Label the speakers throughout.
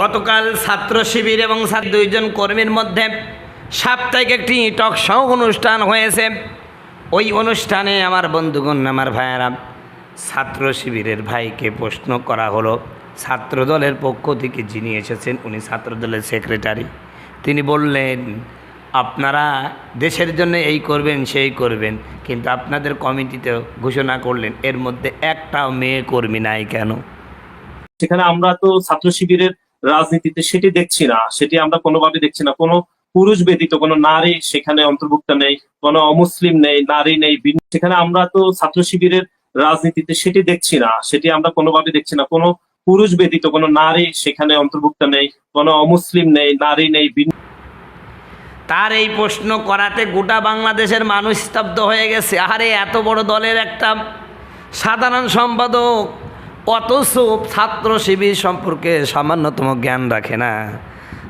Speaker 1: গতকাল ছাত্র শিবির এবং দুইজন কর্মীর মধ্যে সাপ্তাহিক একটি টক শো অনুষ্ঠান হয়েছে। ওই অনুষ্ঠানে আমার বন্ধুগণ, আমার ভাইয়েরা, ছাত্র শিবিরের ভাইকে প্রশ্ন করা হলো, ছাত্র দলের পক্ষ থেকে যিনি এসেছেন, উনি ছাত্র দলের সেক্রেটারি। তিনি বললেন, আপনারা দেশের জন্য এই করবেন, সেই করবেন, কিন্তু আপনাদের কমিটিতে ঘোষণা করলেন, এর মধ্যে একটাও মেয়ে কর্মী নাই কেন?
Speaker 2: সেখানে আমরা তো ছাত্র শিবিরের রাজনীতিতে সেটি দেখছি না, সেটি আমরা কোনোভাবে দেখছি না। কোনো পুরুষ ব্যতীত, কোনো নারী সেখানে অন্তর্ভুক্ত নেই, কোনো অমুসলিম নেই, নারী নেই সেখানে আমরা তো ছাত্র শিবিরের রাজনীতিতে সেটি দেখছি না, সেটি আমরা কোনোভাবে দেখছি না। কোনো পুরুষ ব্যতীত, কোনো নারী সেখানে অন্তর্ভুক্ত নেই, কোনো অমুসলিম নেই, নারী নেই
Speaker 1: তার এই প্রশ্ন করাতে গোটা বাংলাদেশের মানুষ স্তব্ধ হয়ে গেছে। আরে, এত বড় দলের একটা সাধারণ সম্পাদক অথচ ছাত্র শিবির সম্পর্কে সামান্যতম জ্ঞান রাখে না।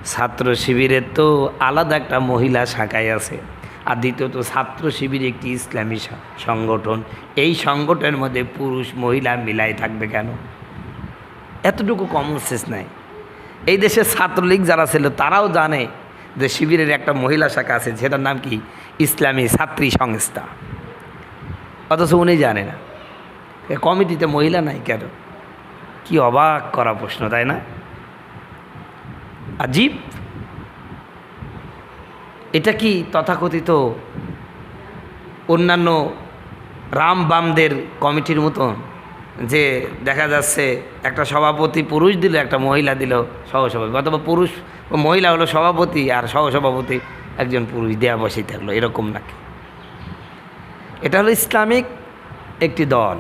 Speaker 1: ছাত্র শিবিরের তো আলাদা একটা মহিলা শাখায় আছে। আর দ্বিতীয়ত ছাত্র শিবির একটি ইসলামী সংগঠন। এই সংগঠনের মধ্যে পুরুষ, মহিলা মিলাই থাকবে কেন? এতটুকু কমন সেন্স নাই। এই দেশের ছাত্রলীগ যারা ছিল, তারাও জানে যে শিবিরের একটা মহিলা শাখা আছে, যেটার নাম কি? ইসলামী ছাত্রী সংস্থা। অথচ উনি জানে না। কমিটিতে মহিলা নাই কেন? কি অবাক করা প্রশ্ন, তাই না? আজীব, এটা কি তথাকথিত অন্যান্য রাম বামদের কমিটির মতন যে দেখা যাচ্ছে একটা সভাপতি পুরুষ দিল, একটা মহিলা দিল, সহসভাপতি? অথবা পুরুষ মহিলা হলো সভাপতি আর সহসভাপতি একজন পুরুষ দেয়া বসেই থাকল, এরকম নাকি? এটা হলো ইসলামিক একটি দল।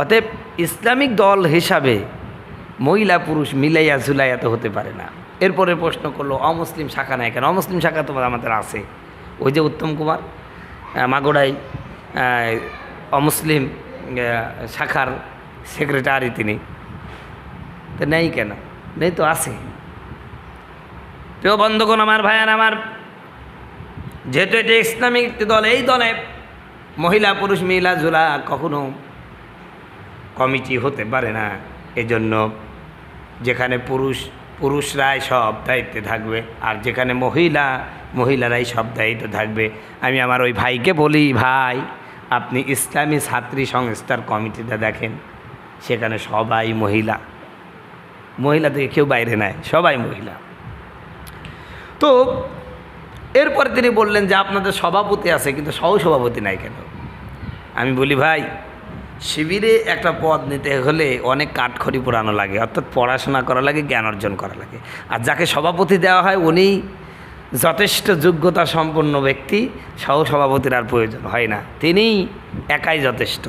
Speaker 1: অতএব ইসলামিক দল হিসাবে মহিলা পুরুষ মিলাইয়া ঝুলাইয়া তো হতে পারে না। এরপরে প্রশ্ন করল অমুসলিম শাখা নাই কেন? অমুসলিম শাখা তো আমাদের আছে। ওই যে উত্তম কুমার আহ, অমুসলিম শাখার সেক্রেটারি তিনি। তো নেই কেন? নেই তো আছে। প্রিয় বন্ধুগণ আমার ভাইয়ান আমার যেহেতু এটি ইসলামিক দল এই দলে মহিলা পুরুষ মহিলা ঝুলা কখনো কমিটি হতে পারে না। এজন্য যেখানে পুরুষ, পুরুষরাই সব দায়িত্বে থাকবে আর যেখানে মহিলা, মহিলারাই সব দায়িত্বে থাকবে। আমি আমার ওই ভাইকে বলি, ভাই, আপনি ইসলামী ছাত্রী সংস্থার কমিটিটা দেখেন, সেখানে সবাই মহিলা। মহিলা থেকে কেউ বাইরে নেয় সবাই মহিলা। তো এরপরে তিনি বললেন যে, আপনাদের সভাপতি আছে, কিন্তু সহ সভাপতি নাই কেন? আমি বলি, ভাই শিবিরে একটা পদ নিতে হলে অনেক কাঠখড়ি পোড়ানো লাগে, অর্থাৎ পড়াশোনা করা লাগে, জ্ঞান অর্জন করা লাগে। আর যাকে সভাপতি দেওয়া হয়, উনি যথেষ্ট যোগ্যতা সম্পন্ন ব্যক্তি সহ সভাপতির আর প্রয়োজন হয় না। তিনিই একাই যথেষ্ট।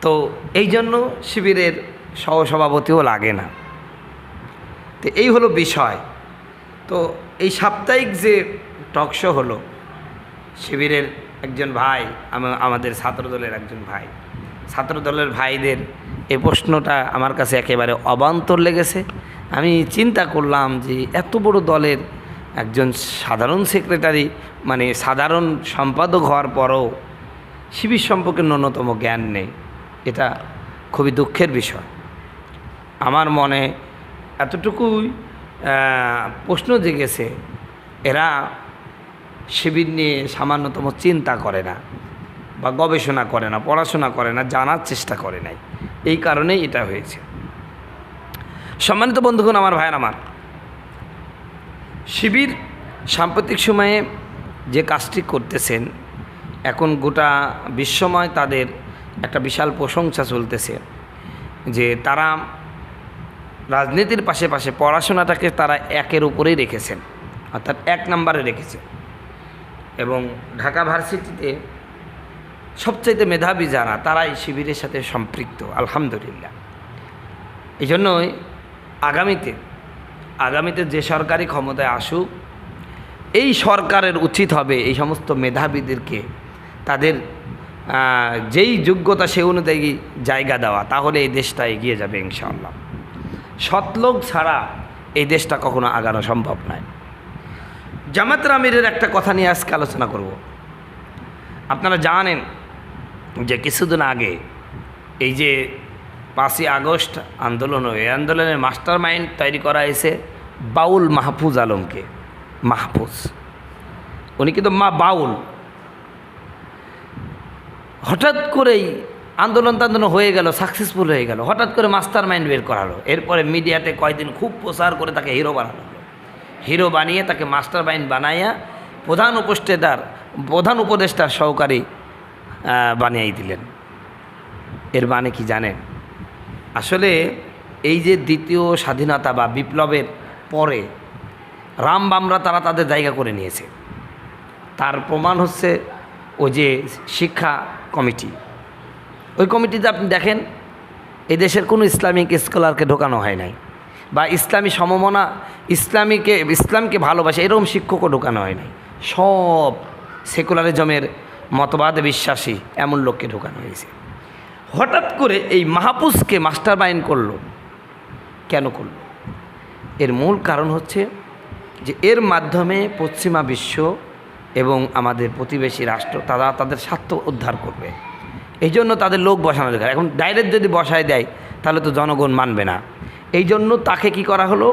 Speaker 1: তো এই জন্য শিবিরের সহসভাপতিও লাগে না। তো এই হলো বিষয়। তো এই সাপ্তাহিক যে টক শো হলো শিবিরের একজন ভাই, আমা- আমাদের ছাত্রদলের একজন ভাই। ছাত্রদলের ভাইদের এই প্রশ্নটা আমার কাছে একেবারে অবান্তর লেগেছে। আমি চিন্তা করলাম যে এত বড় দলের একজন সাধারণ সেক্রেটারি মানে সাধারণ সম্পাদক হওয়ার পরও শিবির সম্পর্কে ন্যূনতম জ্ঞান নেই। এটা খুবই দুঃখের বিষয়। আমার মনে এতটুকুই প্রশ্ন জেগেছে, এরা শিবির নিয়ে সামান্যতম চিন্তা করে না বা গবেষণা করে না, পড়াশোনা করে না, জানার চেষ্টা করে নাই। এই কারণেই এটা হয়েছে। সম্মানিত বন্ধুগণ, আমার ভাইয়ের আমার, শিবির সাম্প্রতিক সময়ে যে কাজটি করতেছেন, এখন গোটা বিশ্বময় তাদের একটা বিশাল প্রশংসা চলতেছে যে তারা রাজনীতির পাশে পাশে পড়াশোনাটাকে তারা একের উপরেই রেখেছেন, অর্থাৎ এক নম্বরে রেখেছে। এবং ঢাকা ভার্সিটিতে সবচাইতে মেধাবী যারা তারা এই শিবিরের সাথে সম্পৃক্ত, আলহামদুলিল্লাহ। এই জন্যই আগামীতে আগামীতে যে সরকারি ক্ষমতায় আসুক, এই সরকারের উচিত হবে এই সমস্ত মেধাবীদেরকে তাদের যেই যোগ্যতা সে অনুযায়ী জায়গা দেওয়া, তাহলে এই দেশটা এগিয়ে যাবে ইনশাআল্লাহ। সৎলোক ছাড়া এই দেশটা কখনো আগানো সম্ভব নয়। জামাত আমিরের একটা কথা নিয়ে আজকে আলোচনা করব। আপনারা জানেন যে কিছুদিন আগে এই যে পাঁচই আগস্ট আন্দোলন, এই আন্দোলনের মাস্টার মাইন্ড তৈরি করা হয়েছে বাউল মাহফুজ আলমকে। মাহফুজ। উনি কিন্তু মা বাউল। হঠাৎ করেই আন্দোলন টান্দোলন হয়ে গেল সাকসেসফুল হয়ে গেল। হঠাৎ করে মাস্টার মাইন্ড বের করালো। এরপরে মিডিয়াতে কয়েকদিন খুব প্রচার করে তাকে হিরো বানানো হলো। হিরো বানিয়ে, তাকে মাস্টার মাইন্ড বানাইয়া প্রধান উপদেষ্টার প্রধান উপদেষ্টার সহকারী বানিয়ে দিলেন। এর মানে কি জানেন? আসলে এই যে দ্বিতীয় স্বাধীনতা বা বিপ্লবের পরে রাম বামরা তারা তাদের জায়গা করে নিয়েছে। তার প্রমাণ হচ্ছে ওই যে শিক্ষা কমিটি। ওই কমিটিতে আপনি দেখেন, এদেশের কোনো ইসলামিক স্কলারকে ঢোকানো হয় নাই। বা ইসলামী সমমনা, ইসলামীকে, ইসলামকে ভালোবাসে, এরকম শিক্ষকও ঢোকানো হয় নাই। সব সেকুলারিজমের মতবাদে বিশ্বাসী এমন লোককে ঢোকানো হয়েছে। হঠাৎ করে এই মাহপুজকে মাস্টার মাইন্ড করল। কেন করল? এর মূল কারণ হচ্ছে যে এর মাধ্যমে পশ্চিমা বিশ্ব এবং আমাদের প্রতিবেশী রাষ্ট্র, তারা তাদের স্বার্থ উদ্ধার করবে। এই জন্য তাদের লোক বসানো দরকার। এখন ডাইরেক্ট যদি বসায় দেয়, তাহলে তো জনগণ মানবে না। এই জন্য তাকে কি করা হলো?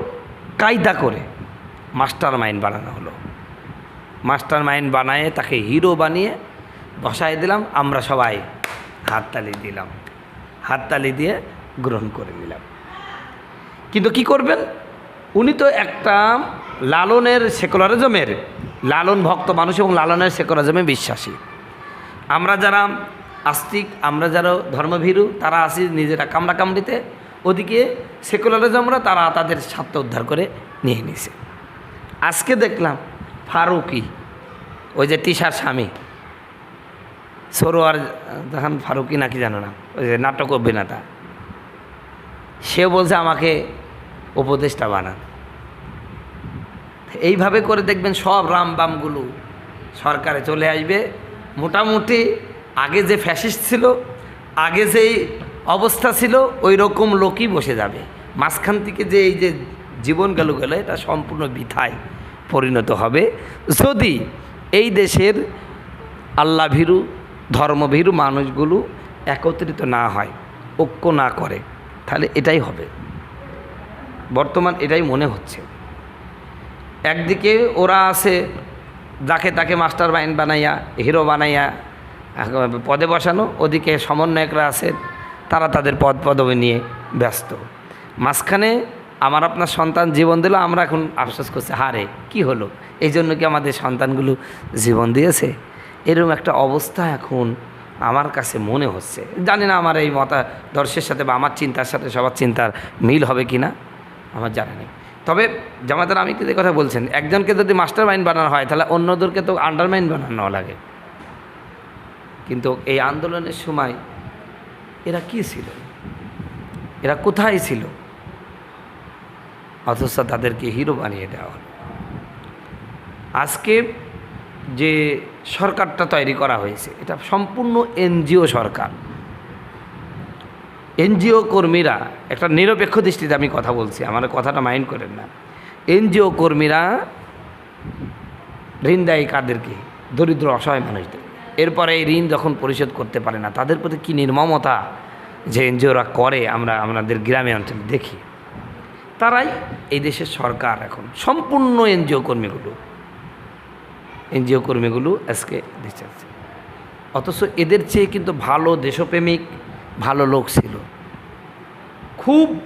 Speaker 1: কায়দা করে মাস্টার মাইন্ড বানানো হলো। মাস্টার মাইন্ড বানায় তাকে হিরো বানিয়ে বসায় দিলাম, আমরা সবাই হাততালি দিলাম। হাততালি দিয়ে গ্রহণ করে নিলাম। কিন্তু কি করবেন? উনি তো একটা লালনের সেকুলারিজমের, লালন ভক্ত মানুষ এবং লালনের সেকুলারিজমে বিশ্বাসী। আমরা যারা আস্তিক, আমরা যারা ধর্মভীরু, তারা আসি নিজেরা কামড়া কামড়িতে ওদিকে সেকুলারিজমরা তারা তাদের স্বার্থ উদ্ধার করে নিয়ে নিছে। আজকে দেখলাম ফারুকি, ওই যে টিশার স্বামী, সরোয়ার দেখান ফারুকি নাকি জানো না, ওই যে নাটক অভিনেতা সে বলছে আমাকে উপদেষ্টা বানান। এইভাবে করে দেখবেন সব রাম বামগুলো সরকারে চলে আসবে। মোটামুটি আগে যে ফ্যাসিস্ট ছিল, আগে যেই অবস্থা ছিল ওই রকম লোকই বসে যাবে। মাঝখান থেকে যে এই যে জীবন গেল গেল, এটা সম্পূর্ণ বৃথায় পরিণত হবে। যদি এই দেশের আল্লাভীরু, ধর্মভীরু মানুষগুলো একত্রিত না হয়, ঐক্য না করে, তাহলে এটাই হবে। বর্তমান এটাই মনে হচ্ছে। একদিকে ওরা আছে যাকে তাকে মাস্টার মাইন্ড বানাইয়া, হিরো বানাইয়া, পদে বসানো, ওদিকে সমন্বয়করা আছে তারা তাদের পদ পদবি নিয়ে ব্যস্ত। মাঝখানে আমার আপনার সন্তান জীবন দিল, আমরা এখন আফসোস করছি, হারে, কি হলো? এই জন্য কি আমাদের সন্তানগুলো জীবন দিয়েছে? এরকম একটা অবস্থা এখন আমার কাছে মনে হচ্ছে। জানি না আমার এই মতাদর্শের সাথে বা আমার চিন্তার সাথে সবার চিন্তার মিল হবে কি না, আমার জানা নেই। তবে জামাতের আমি কিন্তু কথা বলছেন, একজনকে যদি মাস্টার মাইন্ড বানানো হয়, তাহলে অন্যদেরকে তো আন্ডার মাইন্ড বানানো লাগে। কিন্তু এই আন্দোলনের সময় এরা কি ছিল? এরা কোথায় ছিল? অথচ তাদেরকে হিরো বানিয়ে দেওয়া হলো। আজকে যে সরকারটা তৈরি করা হয়েছে, এটা সম্পূর্ণ এনজিও সরকার। এনজিও কর্মীরা, একটা নিরপেক্ষ দৃষ্টিতে আমি কথা বলছি, আমার কথাটা মাইন্ড করেন না। এনজিও কর্মীরা ঋণ দেয় কাদেরকে? দরিদ্র, অসহায় মানুষদের এরপরে এই ঋণ যখন পরিশোধ করতে পারে না, তাদের প্রতি কী নির্মমতা যে এনজিওরা করে আমরা আমাদের গ্রামে অঞ্চলে দেখি? তারাই এই দেশের সরকার এখন, সম্পূর্ণ এনজিও কর্মীগুলো এনজিও কর্মীগুলো আজকে দিচ্ছে অথচ এদের চেয়ে কিন্তু ভালো দেশপ্রেমিক, ভালো লোক ছিল। খুব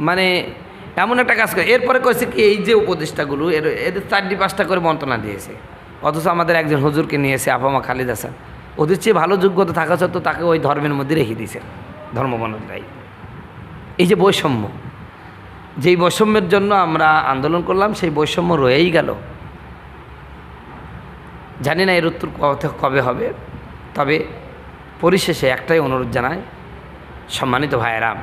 Speaker 1: মানে এমন একটা কাজ করে। এরপরে কয়েছে কি, এই যে উপদেষ্টাগুলো, এর, এদের চারটি পাঁচটা করে মন্ত্রণা দিয়েছে। অথচ আমাদের একজন হুজুরকে নিয়েছে আপামা খালিদ হাসান। ওদের চেয়ে ভালো যোগ্যতা থাকা সত্ত্বেও তাকে ওই ধর্মের মধ্যে রেখে দিয়েছেন ধর্মবনরাই এই যে বৈষম্য, যেই বৈষম্যের জন্য আমরা আন্দোলন করলাম, সেই বৈষম্য রয়েই গেল। জানি না এর উত্তর কবে- হবে, তবে পরিশেষে একটাই অনুরোধ জানাই, সম্মানিত ভাইয়েরা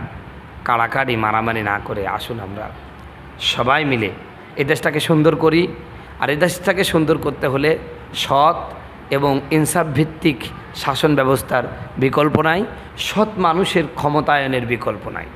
Speaker 1: কাড়াকাড়ি মারামারি না করে আসুন আমরা সবাই মিলে এই দেশটাকে সুন্দর করি আর এই দেশটাকে সুন্দর করতে হলে সৎ এবং ইনসাফ ভিত্তিক শাসন ব্যবস্থার বিকল্প নাই, সৎ মানুষের ক্ষমতায়নের বিকল্প নাই।